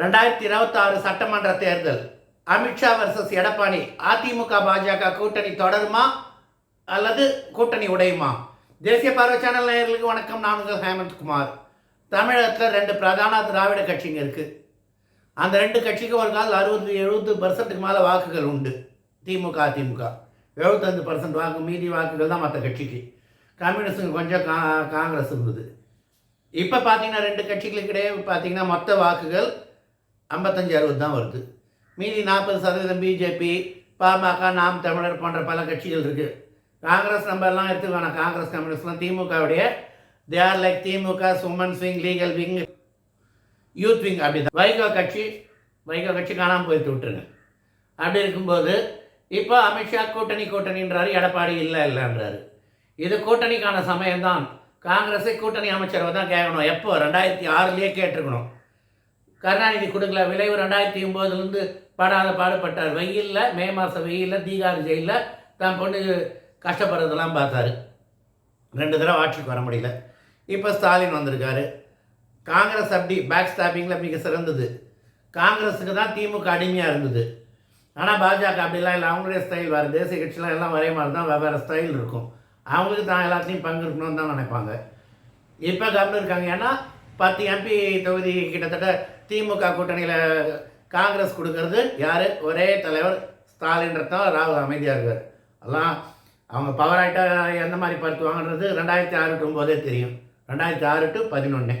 ரெண்டாயிரத்தி இருபத்தாறு சட்டமன்ற தேர்தல். அமித்ஷா வர்சஸ் எடப்பாடி. அதிமுக பாஜக கூட்டணி தொடருமா? அல்லது கூட்டணி உடையுமா? தேசிய பார்வை சேனல் நேயர்களுக்கு வணக்கம். நான் உங்கள் ஹேமந்த்குமார் தமிழகத்தில் ரெண்டு பிரதான திராவிட கட்சிங்க இருக்குது அந்த ரெண்டு கட்சிக்கு ஒரு கால் அறுபது எழுபது பர்சன்ட்டுக்கு மேலே வாக்குகள் உண்டு. திமுக அதிமுக. எழுபத்தஞ்சு பர்சன்ட் வாக்கு மீதி வாக்குகள் தான் மற்ற கட்சிக்கு. கம்யூனிஸ்ட்டுங்க கொஞ்சம் கா காங்கிரஸ் இருந்தது. இப்போ பார்த்தீங்கன்னா ரெண்டு கட்சிகளுக்கு இடையே பார்த்தீங்கன்னா மொத்த வாக்குகள் ஐம்பத்தஞ்சு அறுபது தான் வருது. மீதி நாற்பது சதவீதம் பிஜேபி பாமக நாம் தமிழர் போன்ற பல கட்சிகள் இருக்குது காங்கிரஸ் நம்ம எல்லாம் எடுத்து வேணாம். காங்கிரஸ் கம்யூனிஸ்ட்லாம் திமுகவுடைய they are like DMK Suman Singh legal wing youth wing அப்படி தான் வைகோ கட்சி வைகோ கட்சி காணாமல் போயிட்டு விட்டுருங்க. அப்படி இருக்கும்போது இப்போ அமித்ஷா கூட்டணி கூட்டணின்றாரு எடப்பாடி இல்லை இல்லைன்றாரு. இது கூட்டணிக்கான சமயம்தான். காங்கிரஸை கூட்டணி அமைச்சரவை தான் கேட்கணும். எப்போ? ரெண்டாயிரத்தி ஆறுலேயே கேட்டிருக்கணும். கருணாநிதி கொடுக்கல விளைவு ரெண்டாயிரத்தி ஒம்போதுலேருந்து படாத பாடுபட்டார். வெயிலில் மே மாதம் வெயிலில் தீகார் ஜெயிலில் தான் பொண்ணு கஷ்டப்படுறதெல்லாம் பார்த்தாரு. ரெண்டு தடவை ஆட்சிக்கு வர முடியல. இப்போ ஸ்டாலின் வந்திருக்காரு. காங்கிரஸ் அப்படி பேக் ஸ்டாப்பிங்கில் மிக சிறந்தது. காங்கிரஸுக்கு தான் திமுக அடிமையாக இருந்தது. ஆனால் பாஜக அப்படிலாம் இல்லை. அவங்களுடைய ஸ்டைல் வேறு. தேசிய கட்சிலாம் எல்லாம் ஒரே மாதிரி தான் வெவ்வேறு ஸ்டைல் இருக்கும். அவங்களுக்கு தான் எல்லாத்தையும் பங்கு இருக்கணும்னு தான் நினைப்பாங்க. இப்போ கவர்னர் இருக்காங்க. ஏன்னா பத்து எம்பி தொகுதி கிட்டத்தட்ட திமுக கூட்டணியில் காங்கிரஸ் கொடுக்கறது யார்? ஒரே தலைவர் ஸ்டாலின்றதான் ராகுல் அமைதியாக இருக்கார். எல்லாம் அவங்க பவர் ஆகிட்டா எந்த மாதிரி படுத்துவாங்கன்றது ரெண்டாயிரத்தி ஆறு டு ஒம்போதே தெரியும். ரெண்டாயிரத்தி ஆறு டு பதினொன்று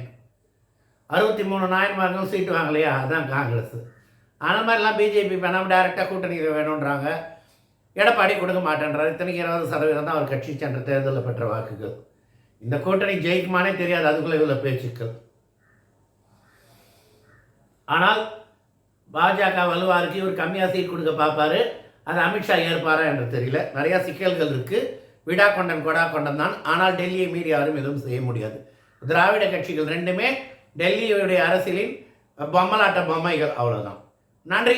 அறுபத்தி மூணு நாயன்மார்களும் சீட்டு வாங்கலையா? அதுதான் காங்கிரஸ். அந்த மாதிரிலாம் பிஜேபி வேணாம் டைரெக்டாக கூட்டணியில் வேணுன்றாங்க எடப்பாடி கொடுக்க மாட்டேன்றார். இத்தனைக்கு இருபது சதவீதம் தான் அவர் கட்சி சென்ற தேர்தலில் பெற்ற வாக்குகள். இந்த கூட்டணி ஜெயிக்குமானே தெரியாது. அதுக்குள்ளே இவ்வளோ பேச்சுக்கள். ஆனால் பாஜக வலுவாக இருக்கு இவர் கம்மியாக சீட் கொடுக்க பார்ப்பாரு. அது அமித்ஷா ஏற்பாரா என்று தெரியல. நிறையா சிக்கல்கள் இருக்குது விடா கொண்டம் கொடா கொண்டம் தான். ஆனால் டெல்லியை மீறி யாரும் எதுவும் செய்ய முடியாது. திராவிட கட்சிகள் ரெண்டுமே டெல்லியுடைய அரசியலின் பொம்மலாட்ட பொம்மைகள். அவ்வளோதான் நன்றி.